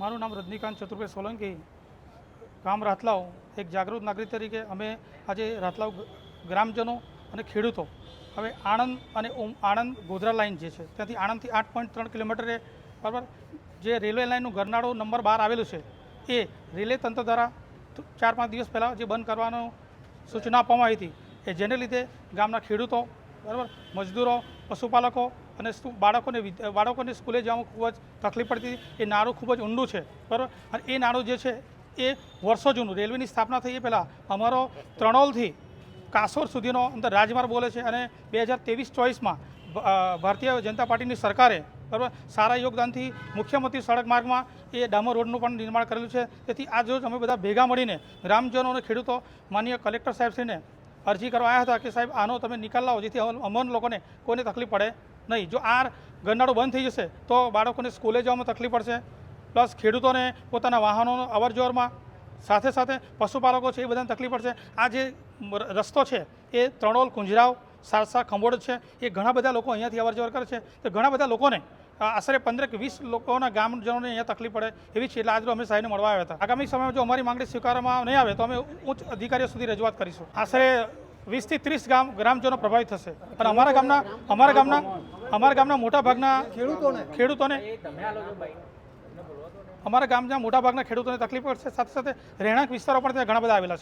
મારું નામ રજનીકાંત ચતુર્ભાઈ સોલંકી. ગામ રાતલાવ. એક જાગૃત નાગરિક તરીકે અમે આજે રાતલાવ ગ્રામજનો અને ખેડૂતો. હવે આણંદ અને આણંદ ગોધરા લાઇન જે છે, ત્યાંથી આણંદથી આઠ પોઈન્ટ ત્રણ કિલોમીટરે બરાબર જે રેલવે લાઇનનું ગરનાળો નંબર બાર આવેલું છે, એ રેલવે તંત્ર દ્વારા ચાર પાંચ દિવસ પહેલાં જે બંધ કરવાનો સૂચના આપવામાં આવી હતી, એ જેને લીધે ગામના ખેડૂતો બરાબર, મજદૂરો, પશુપાલકો અને બાળકોને બાળકોને સ્કૂલે જવામાં ખૂબ જ તકલીફ પડતી હતી. એ નાળું ખૂબ જ ઊંડું છે, બરાબર અને એ નાળું જે છે એ વર્ષો જૂનું, રેલવેની સ્થાપના થઈ એ પહેલાં અમારો ત્રણોલથી કાસોર સુધીનો અંદર રાજમાર્ગ બોલે છે અને બે હજાર ત્રેવીસ ચોવીસમાં ભારતીય જનતા પાર્ટીની સરકારે, બરાબર, સારા યોગદાનથી મુખ્યમંત્રી સડક માર્ગમાં એ ડામર રોડનું પણ નિર્માણ કરેલું છે તેથી આજ રોજ અમે બધા ભેગા મળીને ગ્રામજનો અને ખેડૂતો માનીય કલેક્ટર સાહેબશ્રીને અરજી કરવા આવ્યા હતા કે સાહેબ, આનો તમે નિકાલ લાવો, જેથી અમન લોકોને કોઈને તકલીફ પડે નહીં, જો આ ગરનાળો બંધ થઈ જશે, તો બાળકોને સ્કૂલે જવામાં તકલીફ પડશે. પ્લસ ખેડૂતોને પોતાના વાહનોનો અવર જવરમાં સાથે સાથે પશુપાલકો છે એ બધાને તકલીફ પડશે. આ જે રસ્તો છે, એ ત્રણોલ કુંજરાવ, સારસા ખંભોડ છે, એ ઘણા બધા લોકો અહીંયાથી અવર જવર કરે છે. તો ઘણા બધા લોકોને આશરે પંદર કે વીસ લોકોના ગામજનોને અહીંયા તકલીફ પડે એવી છે એટલે આજે અમે સાહેબને મળવા આવ્યા હતા. આગામી સમયમાં જો અમારી માંગણી સ્વીકારવામાં નહીં આવે તો અમે ઉચ્ચ અધિકારીઓ સુધી રજૂઆત કરીશું. આશરે વીસથી ત્રીસ ગામ ગ્રામજનો પ્રભાવિત થશે. અને અમારા ગામના અમારા ગામના અમારા ગામના મોટા ભાગના ખેડૂતોને ખેડૂતોને અમારા ગામના મોટાભાગના ખેડૂતોને તકલીફ પડશે. સાથે સાથે રહેણાંક વિસ્તારો પણ ત્યાં ઘણા બધા આવેલા છે.